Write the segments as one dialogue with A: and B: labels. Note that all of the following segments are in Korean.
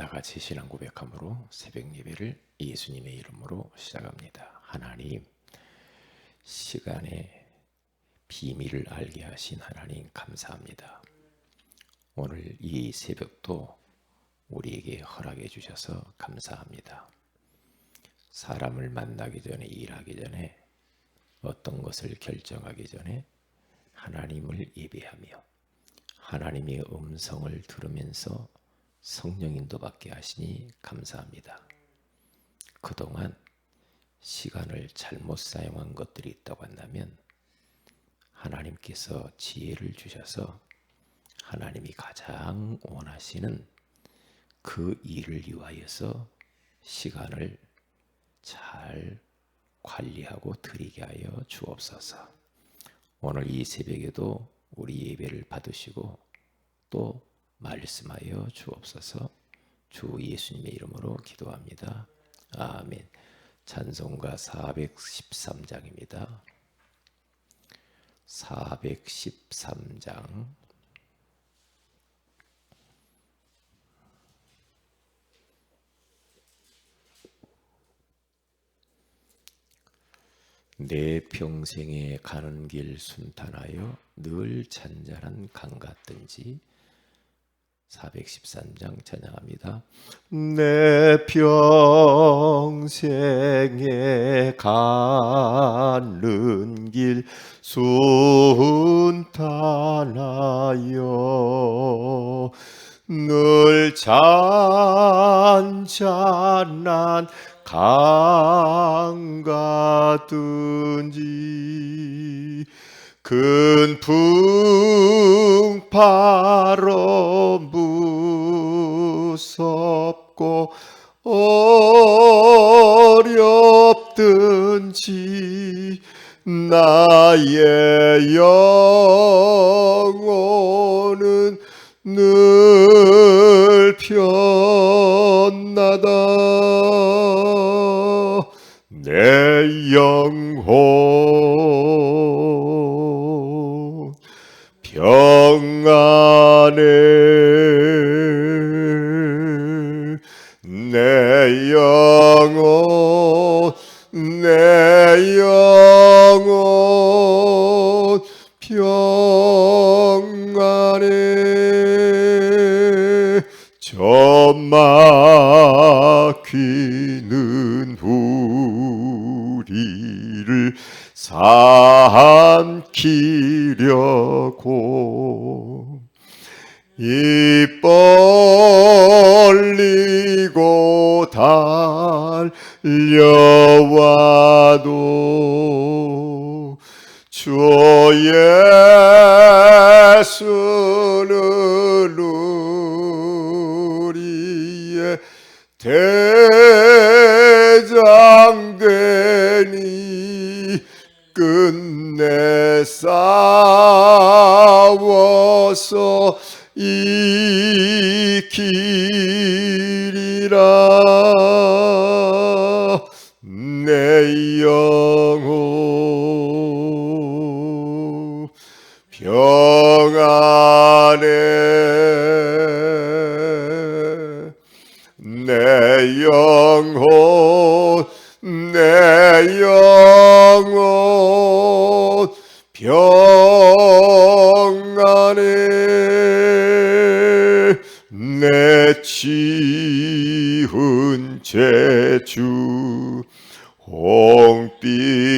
A: 다 같이 신앙 고백함으로 새벽 예배를 예수님의 이름으로 시작합니다. 하나님, 시간의 비밀을 알게 하신 하나님 감사합니다. 오늘 이 새벽도 우리에게 허락해 주셔서 감사합니다. 사람을 만나기 전에 일하기 전에 어떤 것을 결정하기 전에 하나님을 예배하며 하나님의 음성을 들으면서 성령 인도받게 하시니 감사합니다. 그동안 시간을 잘못 사용한 것들이 있다고 한다면 하나님께서 지혜를 주셔서 하나님이 가장 원하시는 그 일을 위하여서 시간을 잘 관리하고 드리게 하여 주옵소서. 오늘 이 새벽에도 우리 예배를 받으시고 또 말씀하여 주옵소서. 주 예수님의 이름으로 기도합니다. 아멘. 찬송가 413장입니다. 413장 내 평생에 가는 길 순탄하여 늘 잔잔한 강 같든지 413장 찬양합니다. 내 평생에 가는 길 순탄하여 늘 잔잔한 강 같든지 큰 풍파로 무섭고 어렵든지 나의 영혼은 늘 편나다. 내 영혼 평안해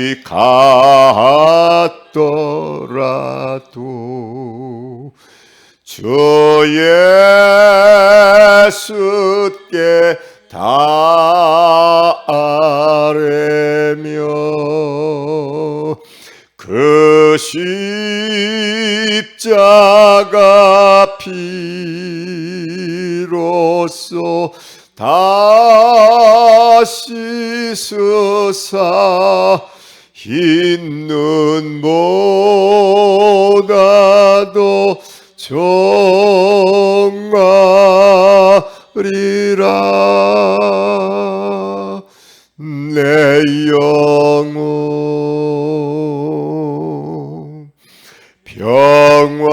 A: 홍빛 같더라도 주 예수께 다 아뢰며 그 십자가 피로써 다시 스사 흰 눈보다도 정말이라. 내 영혼 평안해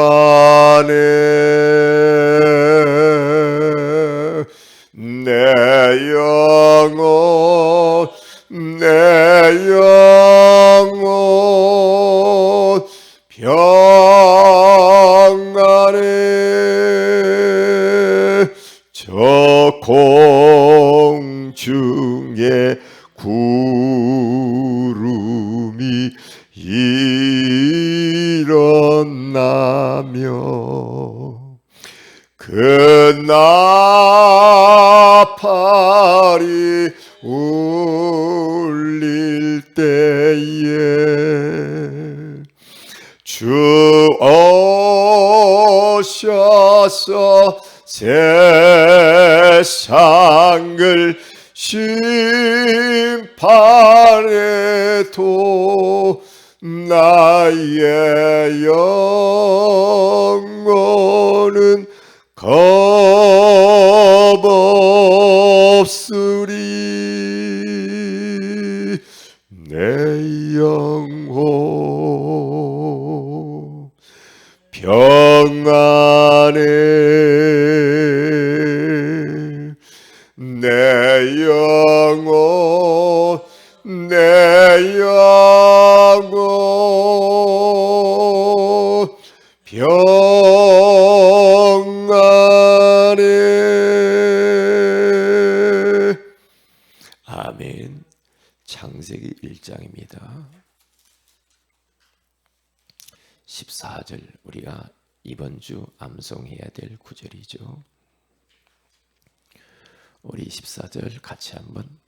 B: 세상을 심판해도 나의 영혼은 겁 없으리. 내 영혼 평안해
A: 창세기 1장입니다. 14절 우리가 이번 주 암송해야 될 구절이죠. 우리 14절 같이 한번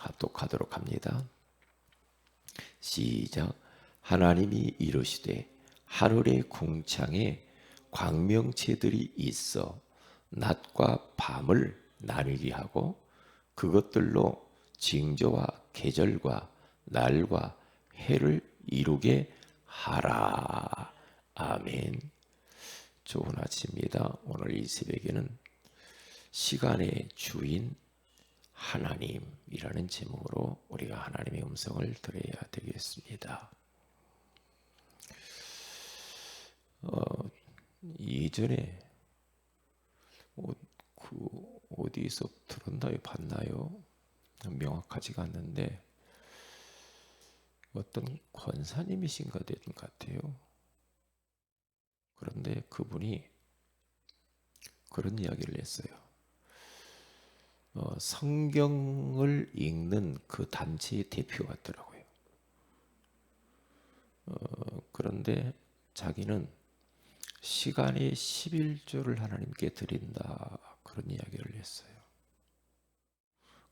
A: 합독하도록 합니다. 시작. 하나님이 이르시되 하늘의 궁창에 광명체들이 있어 낮과 밤을 나누게 하고 그것들로 징조와 계절과 날과 해를 이루게 하라. 아멘. 좋은 아침입니다. 오늘 이 새벽에는 시간의 주인 하나님이라는 제목으로 우리가 하나님의 음성을 들어야 되겠습니다. 어, 예전에 어, 그 어디서 들었나요, 봤나요? 명확하지가 않는데 어떤 권사님이신가 된것 같아요. 그런데 그분이 그런 이야기를 했어요. 어, 성경을 읽는 그 단체의 대표 같더라고요. 어, 그런데 자기는 시간의 11조를 하나님께 드린다. 그런 이야기를 했어요.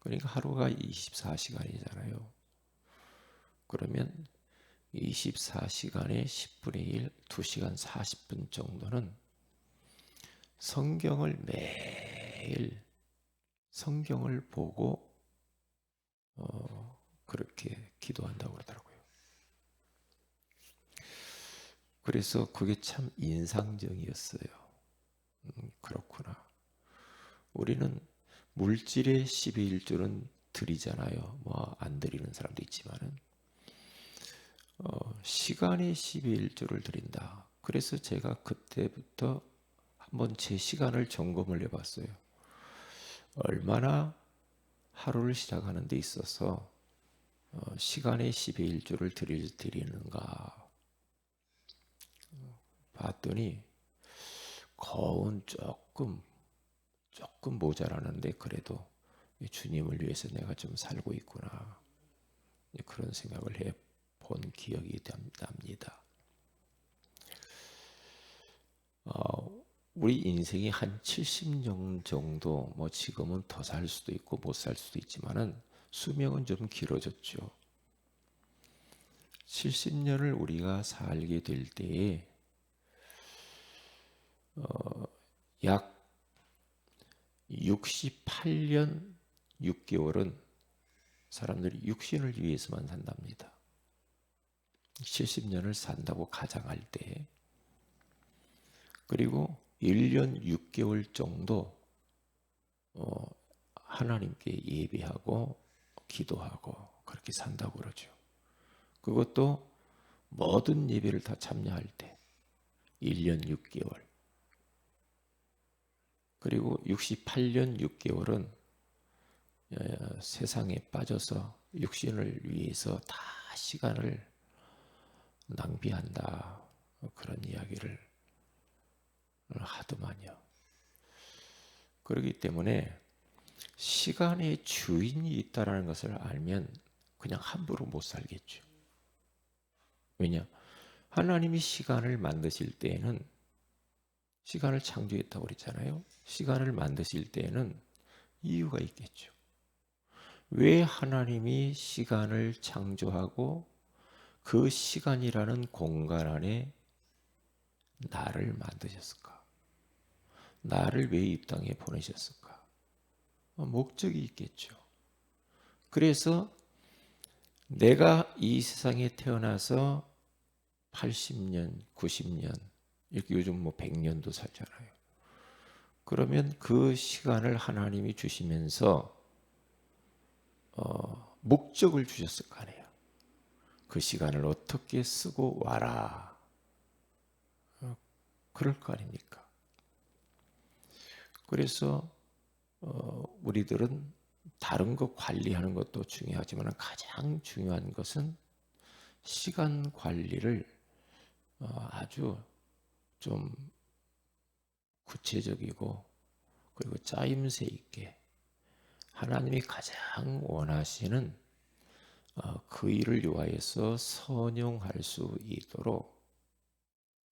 A: 그러니까 하루가 24시간이잖아요. 그러면 24시간에 10분의 1, 2시간 40분 정도는 성경을 매일 성경을 보고 어, 그렇게 기도한다고 그러더라고요. 그래서 그게 참 인상적이었어요. 음, 그렇구나. 우리는 물질의 12일조는 드리잖아요. 뭐 안 드리는 사람도 있지만은 어, 시간의 12일조를 드린다. 그래서 제가 그때부터 한번 제 시간을 점검을 해봤어요. 얼마나 하루를 시작하는 데 있어서 어, 시간의 12일조를 드릴, 드리는가 봤더니 거운 조금 조금 모자라는데 그래도 주님을 위해서 내가 좀 살고 있구나 그런 생각을 해 본 기억이 납니다. 어, 우리 인생이 한 70년 정도 뭐 지금은 더 살 수도 있고 못 살 수도 있지만은 수명은 좀 길어졌죠. 70년을 우리가 살게 될 때에 어, 약 68년 6개월은 사람들이 육신을 위해서만 산답니다. 70년을 산다고 가정할 때 그리고 1년 6개월 정도 어, 하나님께 예배하고 기도하고 그렇게 산다고 그러죠. 그것도 모든 예배를 다 참여할 때 1년 6개월 그리고 68년 6개월은 어, 세상에 빠져서 육신을 위해서 다 시간을 낭비한다 그런 이야기를 하더만요. 그렇기 때문에 시간의 주인이 있다라는 것을 알면 그냥 함부로 못 살겠죠. 왜냐? 하나님이 시간을 만드실 때에는 시간을 창조했다고 그랬잖아요. 시간을 만드실 때에는 이유가 있겠죠. 왜 하나님이 시간을 창조하고 그 시간이라는 공간 안에 나를 만드셨을까? 나를 왜 이 땅에 보내셨을까? 어, 목적이 있겠죠. 그래서 내가 이 세상에 태어나서 80년, 90년, 이렇게 요즘 뭐 100년도 살잖아요. 그러면 그 시간을 하나님이 주시면서 어, 목적을 주셨을 거 아니에요. 그 시간을 어떻게 쓰고 와라. 어, 그럴 거 아닙니까? 그래서 어, 우리들은 다른 거 관리하는 것도 중요하지만 가장 중요한 것은 시간 관리를 어, 아주 좀 구체적이고 그리고 짜임새 있게 하나님이 가장 원하시는 어, 그 일을 위하여서 선용할 수 있도록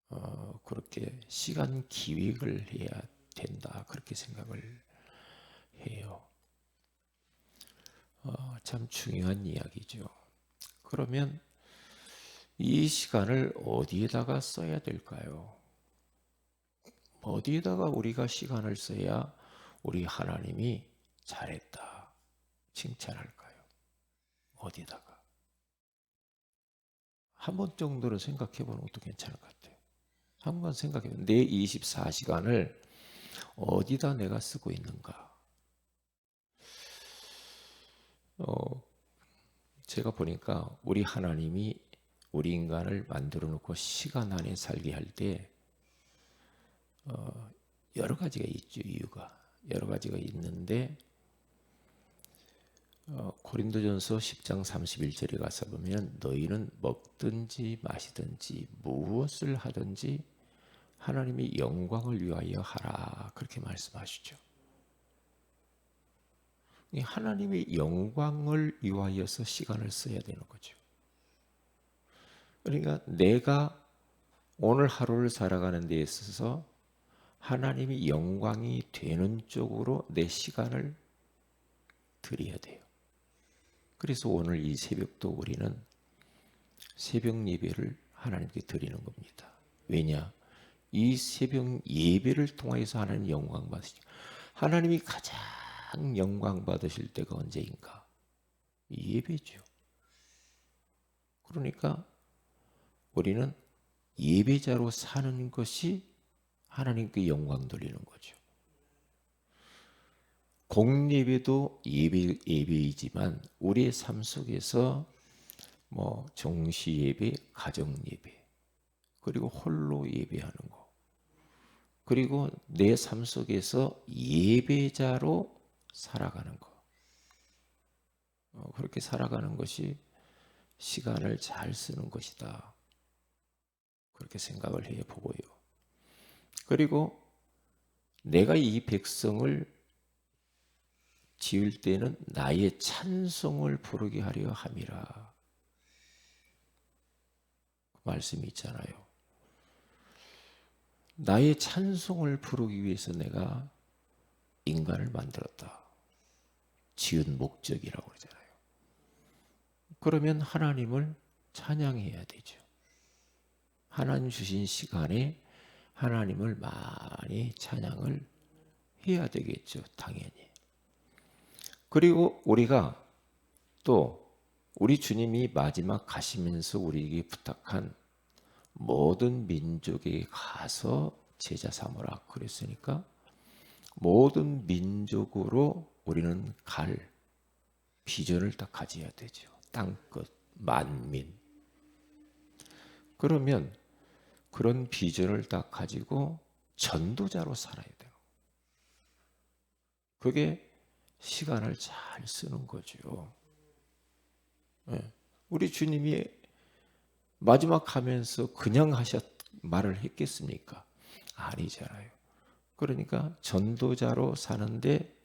A: 어, 그렇게 시간 기획을 해야 된다 그렇게 생각을 해요. 어, 참 중요한 이야기죠. 그러면 이 시간을 어디에다가 써야 될까요? 어디에다가 우리가 시간을 써야 우리 하나님이 잘했다 칭찬할까요? 어디다가? 한 번 정도는 생각해 보는 것도 괜찮을 것 같아요. 한 번 생각해 내 24시간을 어디다 내가 쓰고 있는가? 어, 제가 보니까 우리 하나님이 우리 인간을 만들어 놓고 시간 안에 살게 할 때 어, 여러 가지가 있죠 이유가 여러 가지가 있는데 어, 고린도전서 10장 31절에 가서 보면 너희는 먹든지 마시든지 무엇을 하든지 하나님의 영광을 위하여 하라 그렇게 말씀하시죠. 이 하나님의 영광을 위하여서 시간을 써야 되는 거죠. 그러니까 내가 오늘 하루를 살아가는 데 있어서 하나님이 영광이 되는 쪽으로 내 시간을 드려야 돼요. 그래서 오늘 이 새벽도 우리는 새벽 예배를 하나님께 드리는 겁니다. 왜냐? 이 새벽 예배를 통해서 하나님 영광 받으시죠. 하나님이 가장 영광 받으실 때가 언제인가? 이 예배죠. 그러니까 우리는 예배자로 사는 것이 하나님께 영광 돌리는 거죠. 공예배도 예배, 예배이지만 우리의 삶 속에서 뭐 정시 예배, 가정 예배, 그리고 홀로 예배하는 거, 그리고 내 삶 속에서 예배자로 살아가는 거, 어, 그렇게 살아가는 것이 시간을 잘 쓰는 것이다. 그렇게 생각을 해 보고요. 그리고 내가 이 백성을 지을 때는 나의 찬송을 부르게 하려 함이라. 그 말씀이 있잖아요. 나의 찬송을 부르기 위해서 내가 인간을 만들었다. 지은 목적이라고 그러잖아요. 그러면 하나님을 찬양해야 되죠. 하나님 주신 시간에 하나님을 많이 찬양을 해야 되겠죠. 당연히. 그리고 우리가 또 우리 주님이 마지막 가시면서 우리에게 부탁한 모든 민족에 가서 제자 삼으라 그랬으니까 모든 민족으로 우리는 갈 비전을 딱 가져야 되죠. 땅끝 만민. 그러면 그런 비전을 딱 가지고 전도자로 살아야 돼요. 그게 시간을 잘 쓰는 거죠. 예. 우리 주님이 마지막 하면서 그냥 하셨 말을 했겠습니까? 아니잖아요. 그러니까 전도자로 사는데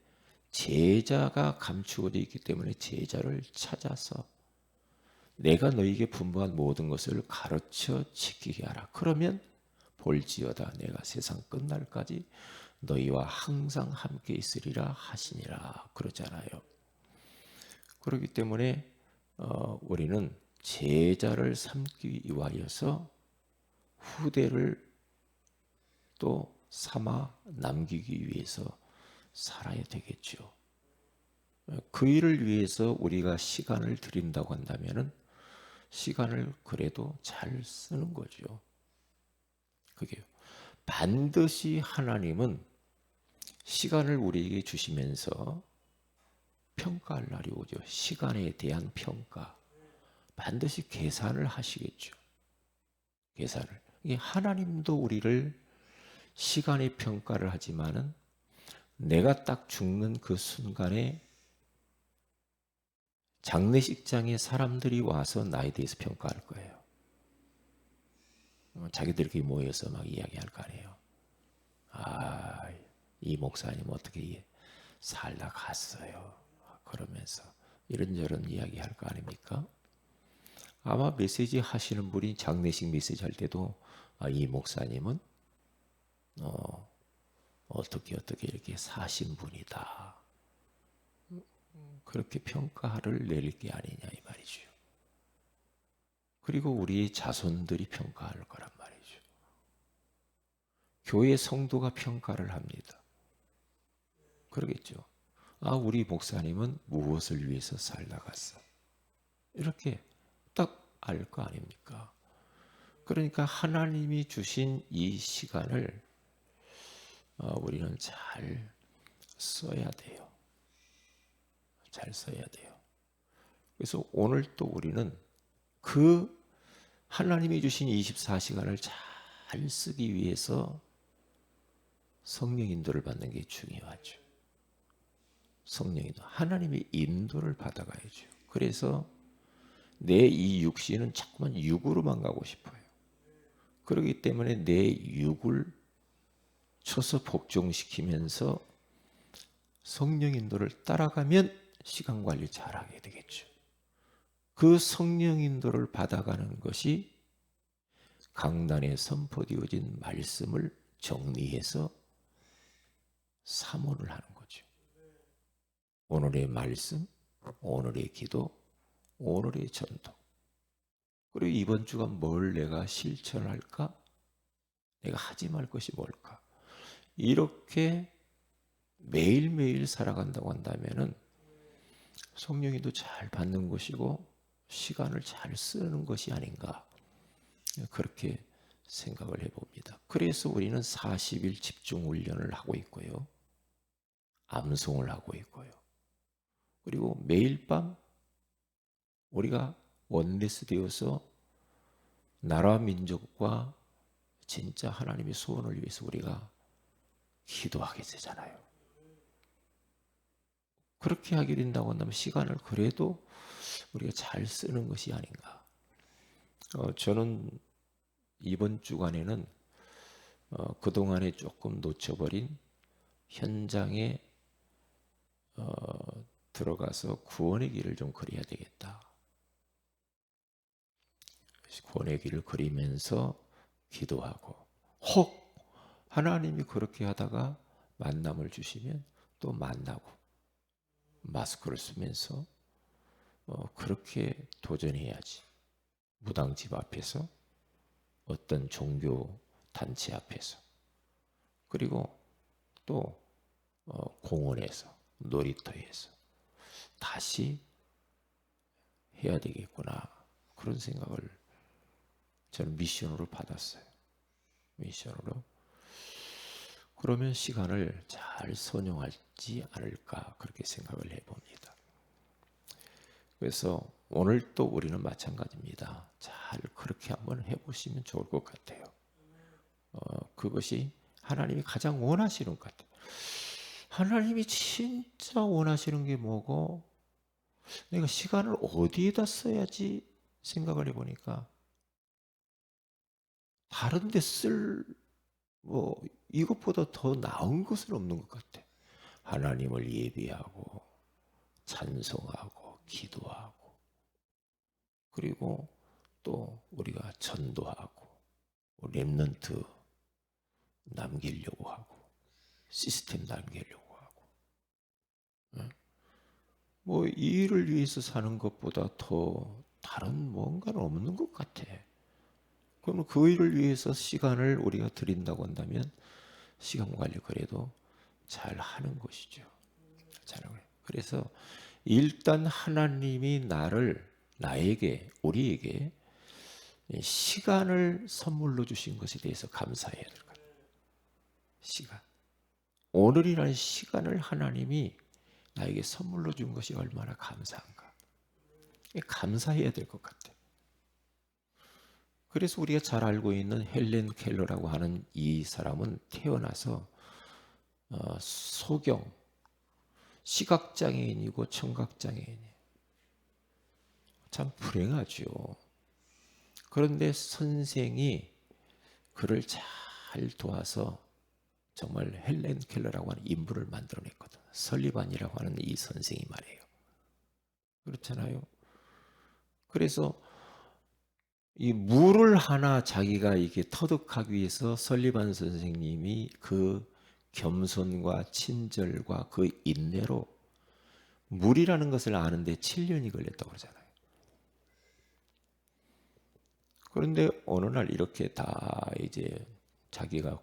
A: 제자가 감추어져 있기 때문에 제자를 찾아서 내가 너에게 분부한 모든 것을 가르쳐 지키게 하라. 그러면 볼지어다 내가 세상 끝날까지 너희와 항상 함께 있으리라 하시니라 그러잖아요. 그렇기 때문에 어, 우리는 제자를 삼기 위하여서 후대를 또 삼아 남기기 위해서 살아야 되겠죠. 그 일을 위해서 우리가 시간을 드린다고 한다면은 시간을 그래도 잘 쓰는 거죠. 그게 반드시 하나님은 시간을 우리에게 주시면서 평가할 날이 오죠. 시간에 대한 평가. 반드시 계산을 하시겠죠. 계산을. 이게 하나님도 우리를 시간의 평가를 하지만은 내가 딱 죽는 그 순간에 장례식장에 사람들이 와서 나에 대해서 평가할 거예요. 어, 자기들끼리 모여서 막 이야기할 거 아니에요. 아, 이 목사님 어떻게 살다 갔어요. 그러면서 이런저런 이야기 할 거 아닙니까? 아마 메시지 하시는 분이 장례식 메시지 할 때도 아, 이 목사님은 어, 어떻게 어떻게 이렇게 사신 분이다. 그렇게 평가를 내릴 게 아니냐 이 말이죠. 그리고 우리 자손들이 평가할 거란 말이죠. 교회 성도가 평가를 합니다. 그러겠죠. 아, 우리 목사님은 무엇을 위해서 살다 갔어. 이렇게 딱 알 거 아닙니까? 그러니까 하나님이 주신 이 시간을 어, 우리는 잘 써야 돼요. 잘 써야 돼요. 그래서 오늘 또 우리는 그 하나님이 주신 24시간을 잘 쓰기 위해서 성령 인도를 받는 게 중요하죠. 성령 인도. 하나님의 인도를 받아가야죠. 그래서 내 이 육신은 자꾸만 육으로만 가고 싶어요. 그렇기 때문에 내 육을 쳐서 복종시키면서 성령 인도를 따라가면 시간 관리 잘하게 되겠죠. 그 성령 인도를 받아가는 것이 강단에 선포되어진 말씀을 정리해서 사모를 하는 거죠. 오늘의 말씀, 오늘의 기도, 오늘의 전도. 그리고 이번 주가 뭘 내가 실천할까? 내가 하지 말 것이 뭘까? 이렇게 매일매일 살아간다고 한다면은 성령이도 잘 받는 것이고 시간을 잘 쓰는 것이 아닌가 그렇게 생각을 해봅니다. 그래서 우리는 40일 집중 훈련을 하고 있고요. 암송을 하고 있고요. 그리고 매일 밤 우리가 원리스 되어서 나라 민족과 진짜 하나님의 소원을 위해서 우리가 기도하게 되잖아요. 그렇게 하게 된다고 한다면 시간을 그래도 우리가 잘 쓰는 것이 아닌가. 어, 저는 이번 주간에는 어, 그동안에 조금 놓쳐버린 현장에 어, 들어가서 구원의 길을 좀 그려야 되겠다. 구원의 길을 그리면서 기도하고 혹 하나님이 그렇게 하다가 만남을 주시면 또 만나고 마스크를 쓰면서 어, 그렇게 도전해야지. 무당집 앞에서 어떤 종교 단체 앞에서 그리고 또 어, 공원에서 놀이터에서 다시 해야 되겠구나 그런 생각을 저는 미션으로 받았어요. 미션으로 그러면 시간을 잘 선용할지 않을까 그렇게 생각을 해봅니다. 그래서 오늘 또 우리는 마찬가지입니다. 잘 그렇게 한번 해보시면 좋을 것 같아요. 어, 그것이 하나님이 가장 원하시는 것 같아요. 하나님이 진짜 원하시는 게 뭐고 내가 시간을 어디에다 써야지 생각을 해보니까 다른 데 쓸 뭐 이것보다 더 나은 것은 없는 것 같아. 하나님을 예비하고 찬송하고 기도하고 그리고 또 우리가 전도하고 렘넌트 남기려고 하고 시스템 남기려고 하고 예? 뭐이 일을 위해서 사는 것보다 더 다른 뭔가는 없는 것 같아. 그러면 그 일을 위해서 시간을 우리가 드린다고 한다면 시간 관리 그래도 잘 하는 것이죠. 잘 하는 거예요. 그래서 일단 하나님이 나를 나에게 우리에게 시간을 선물로 주신 것에 대해서 감사해야 될 것. 시간. 오늘이라는 시간을 하나님이 나에게 선물로 준 것이 얼마나 감사한가. 감사해야 될 것 같아. 그래서 우리가 잘 알고 있는 헬렌 켈러라고 하는 이 사람은 태어나서 어, 소경, 시각장애인이고 청각장애인이에요. 참 불행하죠. 그런데 선생이 그를 잘 도와서 정말 헬렌 켈러라고 하는 인물을 만들어냈거든. 설리반이라고 하는 이 선생이 말이에요. 그렇잖아요. 그래서 이 물을 하나 자기가 이게 터득하기 위해서 설리반 선생님이 그 겸손과 친절과 그 인내로 물이라는 것을 아는데 7년이 걸렸다고 그러잖아요. 그런데 어느 날 이렇게 다 이제 자기가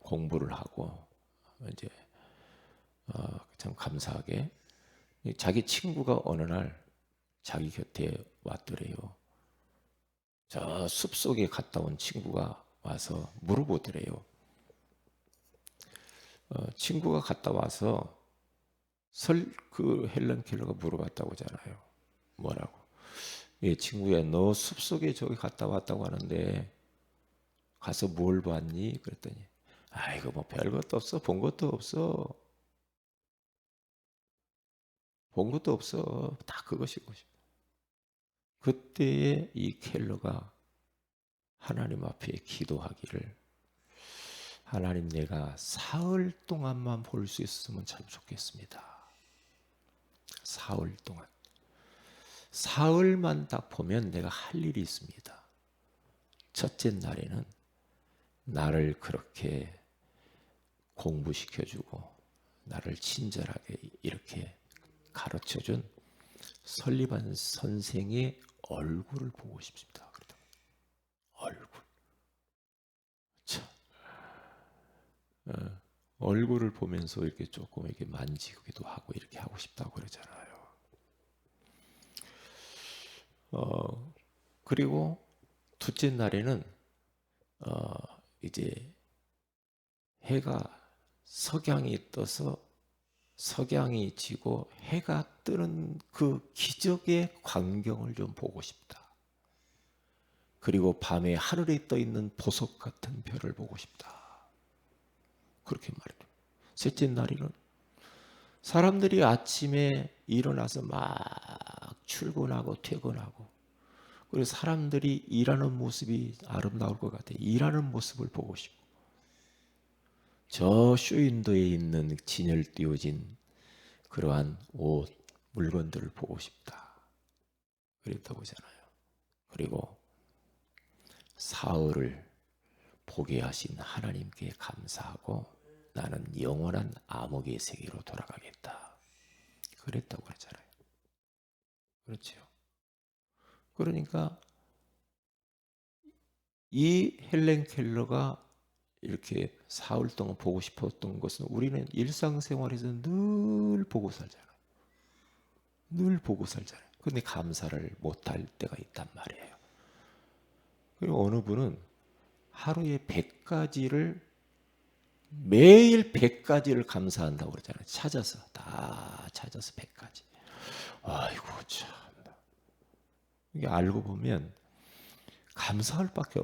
A: 공부를 하고 이제 어, 참 감사하게 자기 친구가 어느 날 자기 곁에 왔더래요. 저 숲속에 갔다 온 친구가 와서 물어보더래요. 어, 친구가 갔다 와서 설 그 헬렌 켈러가 물어봤다고 하잖아요. 뭐라고? 예, 친구야, 너 숲속에 저기 갔다 왔다고 하는데 가서 뭘 봤니? 그랬더니 아이고 뭐 별것도 없어. 본 것도 없어. 본 것도 없어. 다 그것이고. 그때에 이 켈러가 하나님 앞에 기도하기를 하나님 내가 사흘 동안만 볼 수 있으면 참 좋겠습니다. 사흘 동안. 사흘만 딱 보면 내가 할 일이 있습니다. 첫째 날에는 나를 그렇게 공부시켜주고 나를 친절하게 이렇게 가르쳐준 설리반 선생의 얼굴을 보고 싶습니다. 얼굴. 참. 어, 얼굴을 보면서 이렇게 조금 이렇게 만지기도 하고 이렇게 하고 싶다고 그러잖아요. 어, 그리고 둘째 날에는 어, 이제 해가 석양이 떠서 석양이 지고 해가 뜨는 그 기적의 광경을 좀 보고 싶다. 그리고 밤에 하늘에 떠 있는 보석 같은 별을 보고 싶다. 그렇게 말해요. 셋째 날에는 사람들이 아침에 일어나서 막 출근하고 퇴근하고 그리고 사람들이 일하는 모습이 아름다울 것 같아요. 일하는 모습을 보고 싶고 저 쇼윈도에 있는 진열 띄워진 그러한 옷, 물건들을 보고 싶다. 그랬다고 하잖아요. 그리고 사흘을 보게 하신 하나님께 감사하고 나는 영원한 암흑의 세계로 돌아가겠다. 그랬다고 그랬잖아요. 그렇죠. 그러니까 이 헬렌 켈러가 이렇게 사흘 동안 보고 싶었던 것은 우리는 일상생활에서 늘 보고 살잖아요. 늘 보고 살잖아요. 근데 감사를 못할 때가 있단 말이에요. 그리고 어느 분은 하루에 100가지를 매일 100가지를 감사한다고 그러잖아요. 찾아서 다 찾아서 100가지. 아이고 참. 이게 알고 보면 감사할 밖에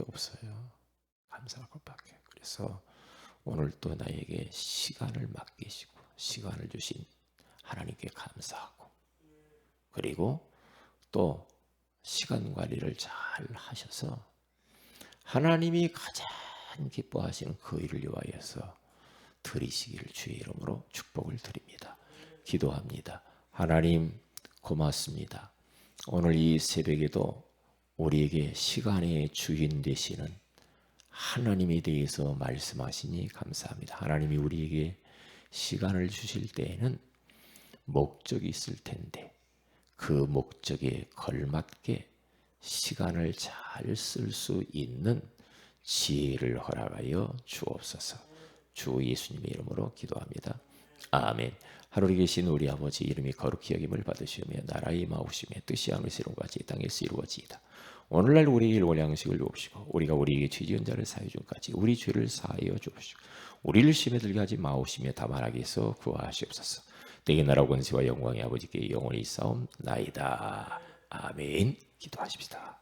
A: 없어요. 감사할 것밖에. 그래서 오늘 또 나에게 시간을 맡기시고 시간을 주신 하나님께 감사하고 그리고 또 시간 관리를 잘 하셔서 하나님이 가장 기뻐하시는 그 일을 위하여서 드리시기를 주의 이름으로 축복을 드립니다. 기도합니다. 하나님 고맙습니다. 오늘 이 새벽에도 우리에게 시간의 주인 되시는 하나님에 대해서 말씀하시니 감사합니다. 하나님이 우리에게 시간을 주실 때에는 목적이 있을 텐데 그 목적에 걸맞게 시간을 잘 쓸 수 있는 지혜를 허락하여 주옵소서. 주 예수님의 이름으로 기도합니다. 아멘. 하늘에 계신 우리 아버지 이름이 거룩히 여김을 받으시며 나라의 마우심에 뜻이 하늘에서 이룬같이 땅에서 이루어지이다. 오늘날 우리에게 일월 양식을 주옵시고 우리가 우리에게 죄지은 자를 사해 준까지 우리 죄를 사하여 주옵시고 우리를 심에 들게 하지 마오시며 해서 구하시옵소서. 내게 나라 권세와 영광이 아버지께 영원히 싸움 나이다. 아멘. 기도하십시다.